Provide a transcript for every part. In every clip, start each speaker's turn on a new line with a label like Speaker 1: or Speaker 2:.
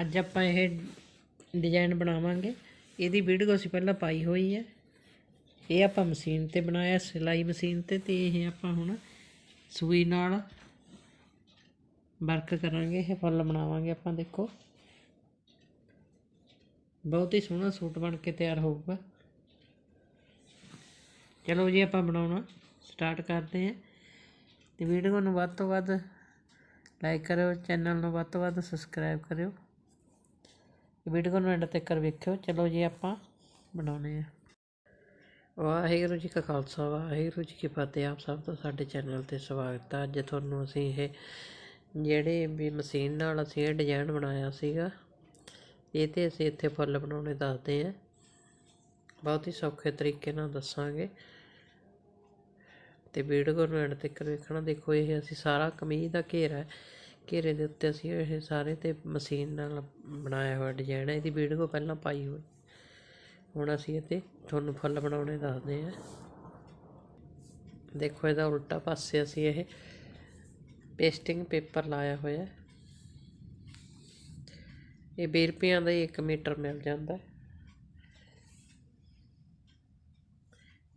Speaker 1: ਅੱਜ ਆਪਾਂ ਇਹ ਡਿਜ਼ਾਈਨ ਬਣਾਵਾਂਗੇ। ਇਹਦੀ ਵੀਡੀਓ ਅਸੀਂ ਪਹਿਲਾਂ ਪਾਈ ਹੋਈ ਹੈ। ਇਹ ਆਪਾਂ ਮਸ਼ੀਨ ਤੇ ਬਣਾਇਆ, ਸਿਲਾਈ ਮਸ਼ੀਨ ਤੇ ਤੇ ਇਹ ਆਪਾਂ ਹੁਣ ਸੂਈ ਨਾਲ ਵਰਕ ਕਰਾਂਗੇ। ਇਹ ਫੁੱਲ ਬਣਾਵਾਂਗੇ ਆਪਾਂ, ਦੇਖੋ। ਬਹੁਤ ਹੀ ਸੋਹਣਾ ਸੂਟ ਬਣ ਕੇ ਤਿਆਰ ਹੋਊਗਾ। ਚਲੋ ਜੀ, ਆਪਾਂ ਬਣਾਉਣਾ ਸਟਾਰਟ ਕਰਦੇ ਹਾਂ। ਤੇ ਵੀਡੀਓ ਨੂੰ ਵੱਧ ਤੋਂ ਵੱਧ ਲਾਈਕ ਕਰਿਓ ਚੈਨਲ ਨੂੰ ਵੱਧ ਤੋਂ ਵੱਧ ਸਬਸਕ੍ਰਾਈਬ ਕਰਿਓ। ਵੀਡੀਓ ਨੂੰ ਐਂਡ ਤੱਕ ਵੇਖਿਓ। ਚਲੋ ਜੀ, ਆਪਾਂ ਬਣਾਉਣੇ ਆ। ਵਾਹਿਗੁਰੂ ਜੀ ਕਾ ਖਾਲਸਾ, ਵਾਹਿਗੁਰੂ ਜੀ ਕੀ ਫਤਿਹ। ਆਪ ਸਭ ਤੋਂ ਸਾਡੇ ਚੈਨਲ ਤੇ ਸਵਾਗਤ ਹੈ ਅੱਜ ਤੁਹਾਨੂੰ ਅਸੀਂ ਇਹ ਜਿਹੜੇ ਵੀ ਮਸ਼ੀਨ ਨਾਲ ਅਸੀਂ ਇਹ ਡਿਜ਼ਾਈਨ ਬਣਾਇਆ ਸੀਗਾ, ਇਹ ਤੇ ਅਸੀਂ ਇੱਥੇ ਫੁੱਲ ਬਣਾਉਣੇ ਦੱਸਦੇ ਹਾਂ ਬਹੁਤ ਹੀ ਸੌਖੇ ਤਰੀਕੇ ਨਾਲ ਦੱਸਾਂਗੇ। ਤੇ ਵੀਡੀਓ ਨੂੰ ਐਂਡ ਤੱਕ ਵੇਖਣਾ। ਦੇਖੋ, ਇਹ ਅਸੀਂ ਸਾਰਾ ਕਮੀਜ਼ ਦਾ ਘੇਰਾ ਹੈ। ਘੇਰੇ ਦੇ ਉੱਤੇ ਅਸੀਂ ਇਹ ਸਾਰੇ ਤੇ ਮਸ਼ੀਨ ਨਾਲ ਬਣਾਇਆ ਹੋਇਆ ਡਿਜ਼ਾਇਨ ਹੈ ਇਹਦੀ ਵੀਡੀਓ ਪਹਿਲਾਂ ਪਾਈ ਹੋਈ। ਹੁਣ ਅਸੀਂ ਇਹ 'ਤੇ ਤੁਹਾਨੂੰ ਫੁੱਲ ਬਣਾਉਣੇ ਦੱਸਦੇ ਹਾਂ। ਦੇਖੋ, ਇਹਦਾ ਉਲਟਾ ਪਾਸੇ ਅਸੀਂ ਇਹ ਪੇਸਟਿੰਗ ਪੇਪਰ ਲਾਇਆ ਹੋਇਆ ਇਹ 20 ਰੁਪਿਆਂ ਦਾ ਹੀ 1 ਮੀਟਰ ਮਿਲ ਜਾਂਦਾ ਹੈ।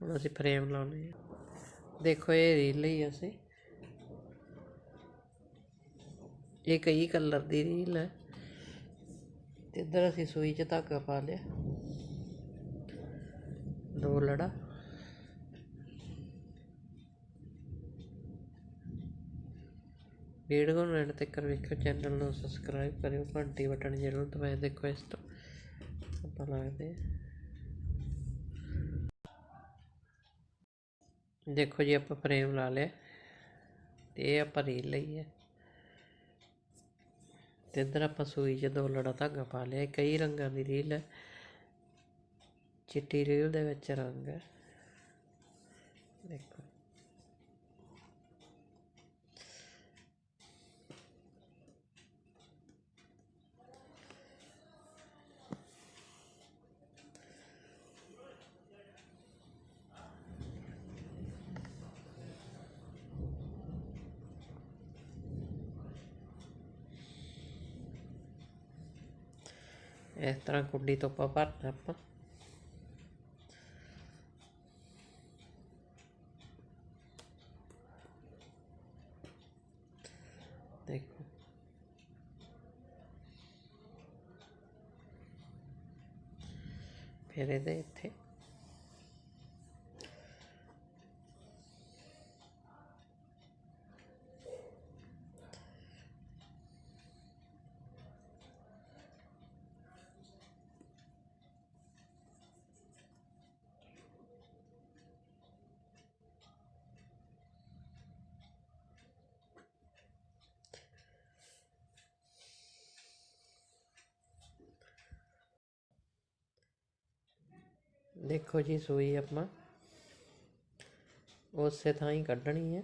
Speaker 1: ਹੁਣ ਅਸੀਂ ਫਰੇਮ ਲਾਉਣੇ ਆ ਦੇਖੋ, ਇਹ ਰੀਲ ਹੀ ਅਸੀਂ। ਇਹ ਕਈ ਕਲਰ ਦੀ ਰੀਲ ਹੈ ਤੇ ਇੱਧਰ ਅਸੀਂ ਸੂਈ 'ਚ ਧਾਗਾ ਪਾ ਲਿਆ। ਦੋ ਲੜਾ। ਵੀਡੀਓ ਨੂੰ ਐਂਡ ਤੱਕ ਵੇਖਿਓ ਚੈਨਲ ਨੂੰ ਸਬਸਕ੍ਰਾਈਬ ਕਰਿਓ, ਘੰਟੀ ਬਟਨ ਜ਼ਰੂਰ ਦਬਾਇਓ, ਦੇਖੋ ਇਸ ਤੋਂ ਪਤਾ ਲੱਗਦੇ ਦੇਖੋ ਜੀ, ਆਪਾਂ ਫਰੇਮ ਲਾ ਲਿਆ ਤੇ ਇਹ ਆਪਾਂ ਰੀਲ ਲਈ ਹੈ। ਤੇ ਇੱਧਰ ਆਪਾਂ ਸੂਈ 'ਚ ਦੋ ਲੜਾ ਧਾਗਾ ਪਾ ਲਿਆ, ਕਈ ਰੰਗਾਂ ਦੀ ਰੀਲ ਹੈ। ਚਿੱਟੀ ਰੀਲ ਦੇ ਵਿੱਚ ਰੰਗ ਹੈ ਦੇਖੋ ਇਸ ਤਰ੍ਹਾਂ ਕੁੰਡੀ ਤੋਂ ਆਪਾਂ ਭਰਨਾ ਆਪਾਂ ਦੇਖੋ ਫਿਰ ਇਹਦੇ ਇੱਥੇ ਦੇਖੋ ਜੀ ਸੂਈ ਆਪਾਂ। ਉਸੇ ਥਾਂ ਹੀ ਕੱਢਣੀ ਹੈ।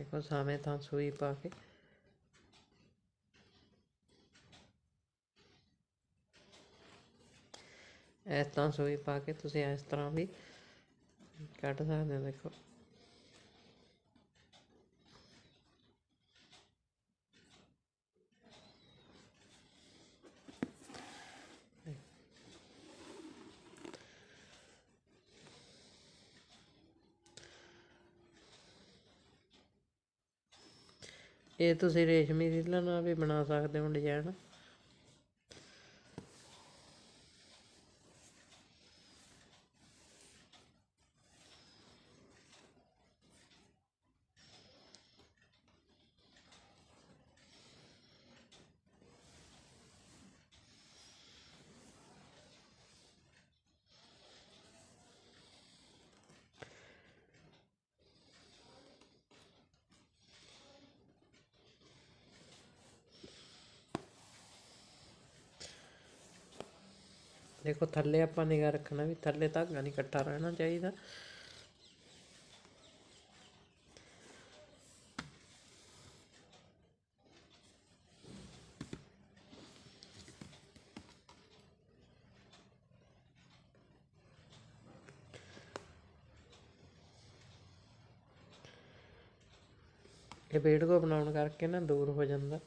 Speaker 1: ਦੇਖੋ ਸਾਵੇਂ ਤਾਂ ਸੂਈ ਪਾ ਕੇ। ਇਸ ਤਰ੍ਹਾਂ ਸੂਈ ਪਾ ਕੇ ਤੁਸੀਂ ਇਸ ਤਰ੍ਹਾਂ ਵੀ ਕੱਢ ਸਕਦੇ ਹੋ ਦੇਖੋ। ਇਹ ਤੁਸੀਂ ਰੇਸ਼ਮੀ ਰੀਲਾਂ ਨਾਲ ਵੀ ਬਣਾ ਸਕਦੇ ਹੋ ਡਿਜ਼ਾਈਨ ਦੇਖੋ ਥੱਲੇ ਆਪਾਂ ਨਿਗਾਹ ਰੱਖਣਾ ਵੀ ਥੱਲੇ ਧਾਗਾ ਨਹੀਂ ਇਕੱਠਾ ਰਹਿਣਾ ਚਾਹੀਦਾ। ਇਹ ਵੀਡੀਓ ਬਣਾਉਣ ਕਰਕੇ ਨਾ ਦੂਰ ਹੋ ਜਾਂਦਾ।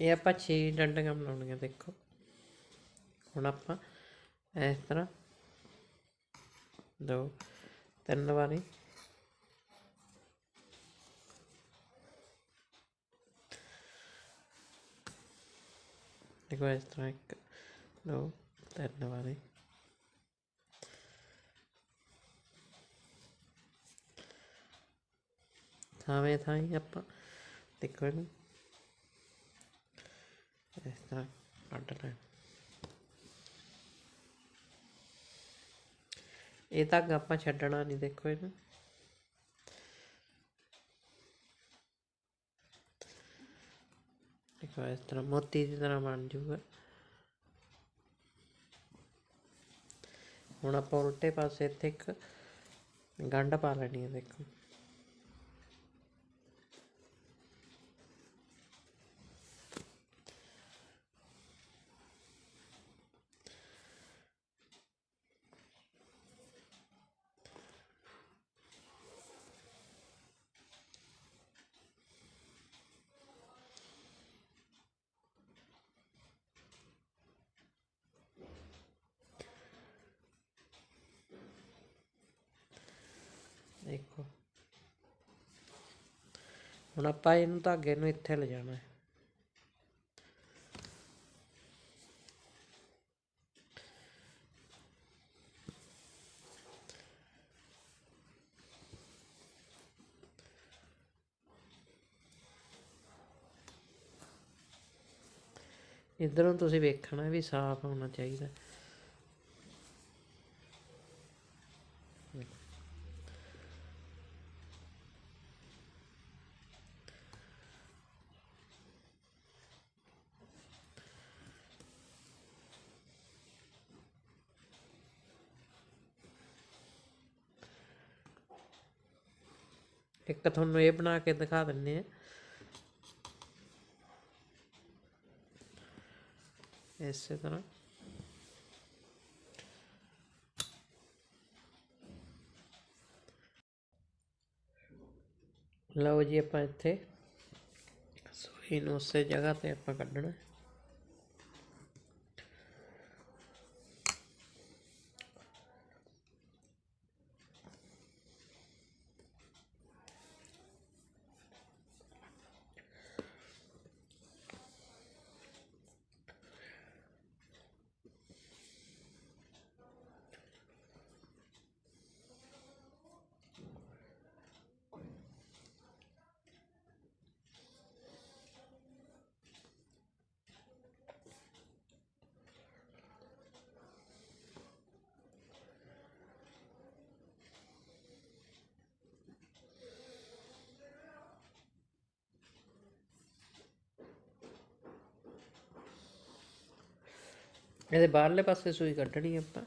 Speaker 1: ਇਹ ਆਪਾਂ 6 ਡੰਡੀਆਂ ਬਣਾਉਣੀਆਂ ਦੇਖੋ। ਹੁਣ ਆਪਾਂ ਇਸ ਤਰ੍ਹਾਂ ਦੋ, ਤਿੰਨ ਵਾਰੀ। ਦੇਖੋ ਇਸ ਤਰ੍ਹਾਂ ਇੱਕ, ਦੋ, ਤਿੰਨ ਵਾਰੀ। ਥਾਵੇਂ ਥਾਈ ਆਪਾਂ ਦੇਖੋ ਇਹਨੂੰ। ਇਸ ਤਰ੍ਹਾਂ ਕੱਢ ਲੈ ਇਹ ਧਾਗਾ ਆਪਾਂ ਛੱਡਣਾ ਨਹੀਂ, ਦੇਖੋ ਇਹਨੂੰ। ਦੇਖੋ, ਇਸ ਤਰ੍ਹਾਂ ਮੋਤੀ ਦੀ ਤਰ੍ਹਾਂ ਬਣ ਜੂਗਾ ਹੁਣ ਆਪਾਂ ਉਲਟੇ ਪਾਸੇ ਇੱਥੇ ਇੱਕ ਗੰਢ ਪਾ ਲੈਣੀ ਹੈ, ਦੇਖੋ। ਹੁਣ ਆਪਾਂ ਇਹਨੂੰ ਧਾਗੇ ਨੂੰ ਇੱਥੇ ਲਿਜਾਣਾ ਹੈ। ਇਧਰੋਂ ਤੁਸੀਂ ਵੇਖਣਾ ਵੀ ਸਾਫ਼ ਹੋਣਾ ਚਾਹੀਦਾ। ਇੱਕ ਤੁਹਾਨੂੰ ਇਹ ਬਣਾ ਕੇ ਦਿਖਾ ਦਿੰਨੇ ਆ। ਇਸੇ ਤਰ੍ਹਾਂ। ਲਓ ਜੀ ਆਪਾਂ ਇੱਥੇ ਸੂਈ ਨੂੰ ਉਸੇ ਜਗ੍ਹਾ ਤੇ ਆਪਾਂ ਕੱਢਣਾ। ਇਹਦੇ ਬਾਹਰਲੇ ਪਾਸੇ ਸੂਈ ਕੱਢਣੀ ਆਪਾਂ।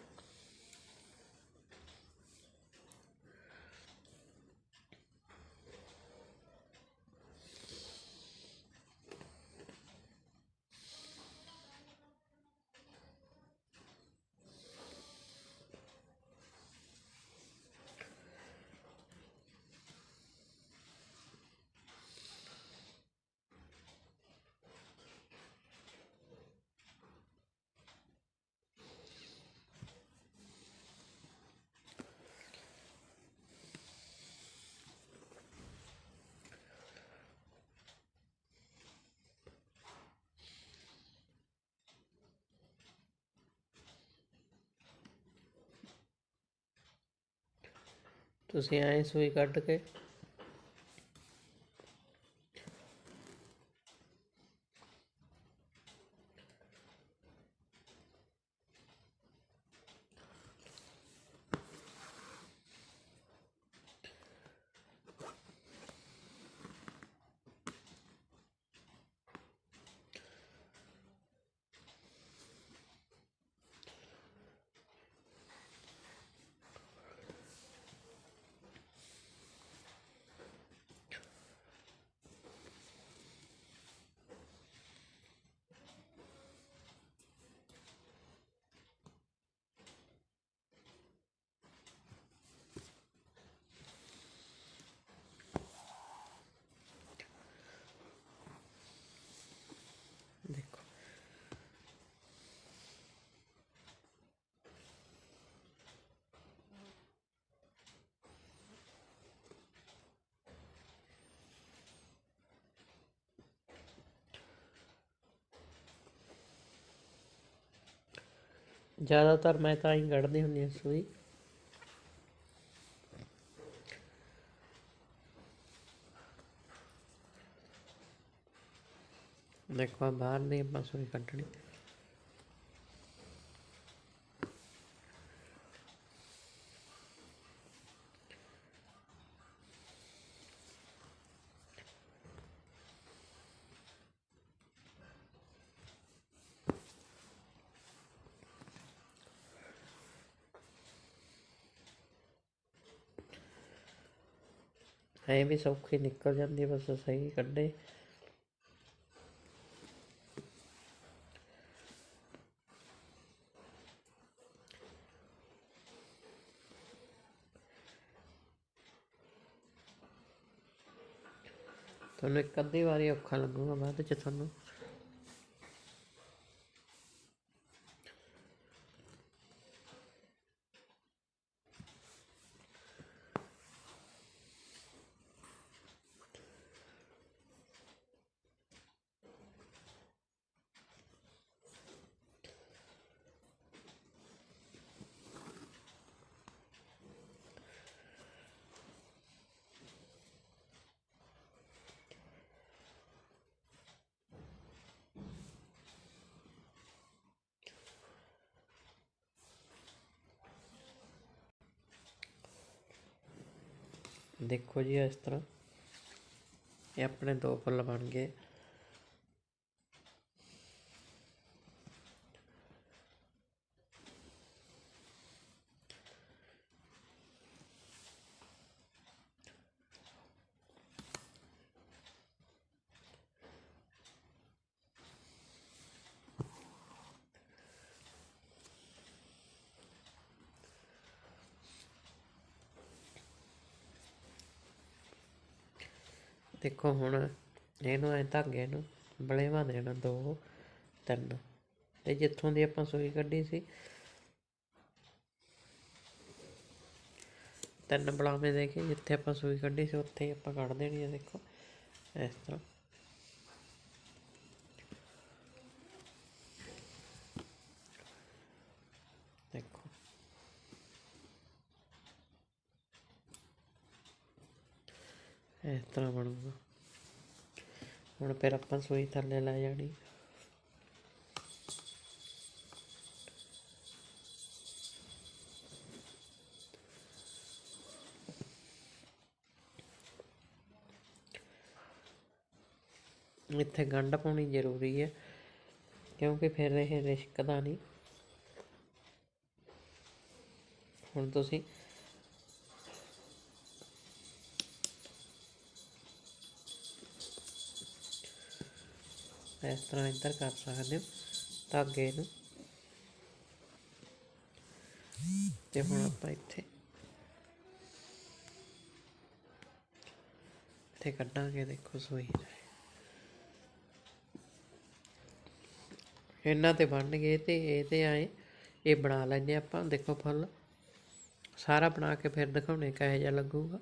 Speaker 1: ਤੁਸੀਂ ਐਂ ਸੂਈ ਕੱਢ ਕੇ ਦੇਖੋ ਜ਼ਿਆਦਾਤਰ ਮੈਂ ਤਾਂ ਹੀ ਕੱਢਦੀ ਹੁੰਦੀ ਹਾਂ ਸੂਈ। ਦੇਖੋ ਬਾਹਰ ਨਹੀਂ ਆਪਾਂ ਸੂਈ ਕੱਢਣੀ। ਐ ਵੀ ਸੌਖੀ ਨਿਕਲ ਜਾਂਦੀ ਬਸ ਸਹੀ ਕੱਢੇ। ਤੁਹਾਨੂੰ ਇੱਕ ਅੱਧੀ ਵਾਰੀ ਔਖਾ ਲੱਗੂਗਾ ਬਾਅਦ ਚ ਤੁਹਾਨੂੰ। ਦੇਖੋ ਜੀ ਇਸ ਤਰ੍ਹਾਂ। ਇਹ ਆਪਣੇ ਦੋ ਫੁੱਲ ਬਣ ਗਏ। ਦੇਖੋ ਹੁਣ ਇਹਨੂੰ ਐ ਧਾਗੇ ਨੂੰ ਬਲੇਵਾ ਦੇਣਾ ਦੋ, ਤਿੰਨ। ਤੇ ਜਿੱਥੋਂ ਦੀ ਆਪਾਂ ਸੂਈ ਕੱਢੀ ਸੀ, ਤਿੰਨ ਬਲਾਵੇਂ ਦੇ ਕੇ ਜਿੱਥੇ ਆਪਾਂ ਸੂਈ ਕੱਢੀ ਸੀ, ਉੱਥੇ ਹੀ ਆਪਾਂ ਕੱਢ ਦੇਣੀ ਹੈ ਦੇਖੋ, ਇਸ ਤਰ੍ਹਾਂ ਦੇਖੋ ਇਸ ਤਰ੍ਹਾਂ ਬਣੂਗਾ ਹੁਣ ਫਿਰ ਆਪਾਂ ਸੂਈ ਥੱਲੇ ਲੈ ਜਾਣੀ। ਇੱਥੇ ਗੰਢ ਪਾਉਣੀ ਜ਼ਰੂਰੀ ਹੈ, ਕਿਉਂਕਿ ਫਿਰ ਇਹ ਰਿਸ਼ਕਦਾ ਨਹੀਂ। ਹੁਣ ਤੁਸੀਂ ਇਸ ਤਰ੍ਹਾਂ ਇੱਧਰ ਕਰ ਸਕਦੇ ਹੋ, ਧਾਗੇ ਨੂੰ ਤੇ ਹੁਣ ਆਪਾਂ ਇੱਥੇ ਇੱਥੇ ਕੱਢਾਂਗੇ, ਦੇਖੋ ਸੂਈ ਇਹਨਾਂ ਤੇ ਬਣ ਗਏ ਤੇ, ਇਹ ਤੇ ਆਏ, ਇਹ ਬਣਾ ਲੈਂਦੇ ਆਪਾਂ, ਦੇਖੋ ਫੁੱਲ। ਸਾਰਾ ਬਣਾ ਕੇ ਫਿਰ ਦਿਖਾਉਣੇ ਕਿਹੋ ਜਿਹਾ ਲੱਗੂਗਾ।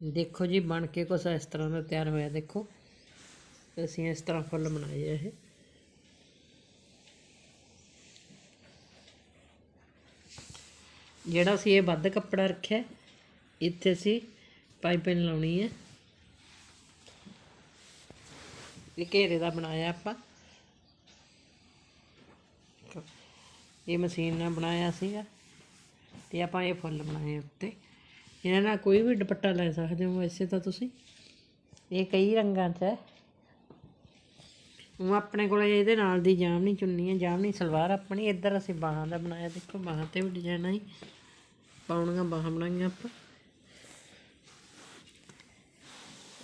Speaker 1: ਦੇਖੋ ਜੀ, ਬਣ ਕੇ ਕੁਛ ਇਸ ਤਰ੍ਹਾਂ ਦਾ ਤਿਆਰ ਹੋਇਆ, ਦੇਖੋ। ਅਸੀਂ ਇਸ ਤਰ੍ਹਾਂ ਫੁੱਲ ਬਣਾਏ ਆ ਇਹ। ਜਿਹੜਾ ਅਸੀਂ ਇਹ ਵੱਧ ਕੱਪੜਾ ਰੱਖਿਆ, ਇੱਥੇ ਅਸੀਂ ਪਾਈਪਿੰਗ ਲਾਉਣੀ ਹੈ ਇਹ ਘੇਰੇ ਦਾ ਬਣਾਇਆ ਆਪਾਂ। ਇਹ ਮਸ਼ੀਨ ਨਾਲ ਬਣਾਇਆ ਸੀਗਾ। ਤੇ ਆਪਾਂ ਇਹ ਫੁੱਲ ਬਣਾਏ ਉੱਤੇ। ਇਹਨਾਂ ਨਾਲ ਕੋਈ ਵੀ ਦੁਪੱਟਾ ਲੈ ਸਕਦੇ ਹੋ ਵੈਸੇ ਤਾਂ ਤੁਸੀਂ। ਇਹ ਕਈ ਰੰਗਾਂ 'ਚ ਹੈ। ਉਹ ਆਪਣੇ ਕੋਲ ਇਹਦੇ ਨਾਲ ਦੀ ਜਾਮਨੀ ਚੁੰਨੀ ਹੈ ਜਾਮਨੀ ਸਲਵਾਰ ਆਪਣੀ, ਇੱਧਰ ਅਸੀਂ ਬਾਹਾਂ ਦਾ ਬਣਾਇਆ, ਦੇਖੋ ਬਾਹਾਂ ਤੇ ਵੀ ਡਿਜ਼ਾਈਨ ਆਈ ਪਾਉਣੀਆਂ ਬਾਹਾਂ ਬਣਾਈਆਂ ਆਪਾਂ।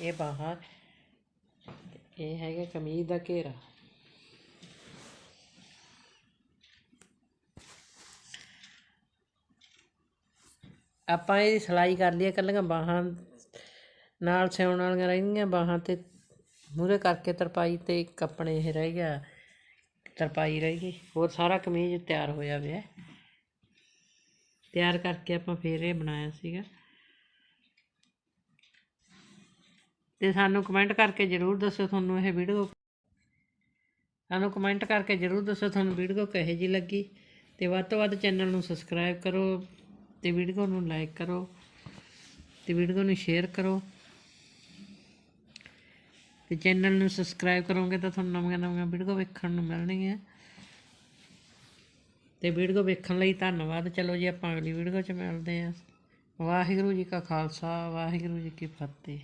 Speaker 1: ਇਹ ਬਾਹਾਂ, ਇਹ ਹੈਗਾ ਕਮੀਜ਼ ਦਾ ਘੇਰਾ। ਆਪਾਂ ਇਹ ਸਿਲਾਈ ਕਰ ਲਈ ਕੱਲੀਆਂ ਬਾਹਾਂ ਨਾਲ ਸਿਉਣ ਵਾਲੀਆਂ ਰਹਿੰਦੀਆਂ, ਬਾਹਾਂ ਤੇ ਮੂਹਰੇ ਕਰਕੇ ਤਰਪਾਈ ਅਤੇ ਇੱਕ ਆਪਣੇ ਇਹ ਰਹਿ ਗਿਆ, ਤਰਪਾਈ ਰਹਿ ਗਈ। ਹੋਰ ਸਾਰਾ ਕਮੀਜ਼ ਤਿਆਰ ਹੋਇਆ ਪਿਆ ਤਿਆਰ ਕਰਕੇ ਆਪਾਂ ਫਿਰ ਇਹ ਬਣਾਇਆ ਸੀਗਾ। ਤੇ ਸਾਨੂੰ ਕਮੈਂਟ ਕਰਕੇ ਜਰੂਰ ਦੱਸੋ ਤੁਹਾਨੂੰ ਇਹ ਵੀਡੀਓ ਸਾਨੂੰ ਕਮੈਂਟ ਕਰਕੇ ਜਰੂਰ ਦੱਸੋ ਤੁਹਾਨੂੰ ਵੀਡੀਓ ਕਿਹੋ ਜਿਹੀ ਲੱਗੀ। ਤੇ ਵੱਧ ਤੋਂ ਵੱਧ ਚੈਨਲ ਨੂੰ ਸਬਸਕ੍ਰਾਈਬ ਕਰੋ ਤੇ ਵੀਡੀਓ ਨੂੰ ਲਾਈਕ ਕਰੋ ਤੇ ਵੀਡੀਓ ਨੂੰ ਸ਼ੇਅਰ ਕਰੋ। ਤੇ ਚੈਨਲ ਨੂੰ ਸਬਸਕ੍ਰਾਈਬ ਕਰੋਗੇ ਤਾਂ ਤੁਹਾਨੂੰ ਨਵੀਆਂ ਨਵੀਆਂ ਵੀਡੀਓ ਵੇਖਣ ਨੂੰ ਮਿਲਣਗੀਆਂ। ਤੇ ਵੀਡੀਓ ਵੇਖਣ ਲਈ ਧੰਨਵਾਦ। ਚਲੋ ਜੀ, ਆਪਾਂ ਅਗਲੀ ਵੀਡੀਓ 'ਚ ਮਿਲਦੇ ਹਾਂ। ਵਾਹਿਗੁਰੂ ਜੀ ਕਾ ਖਾਲਸਾ, ਵਾਹਿਗੁਰੂ ਜੀ ਕੀ ਫਤਿਹ।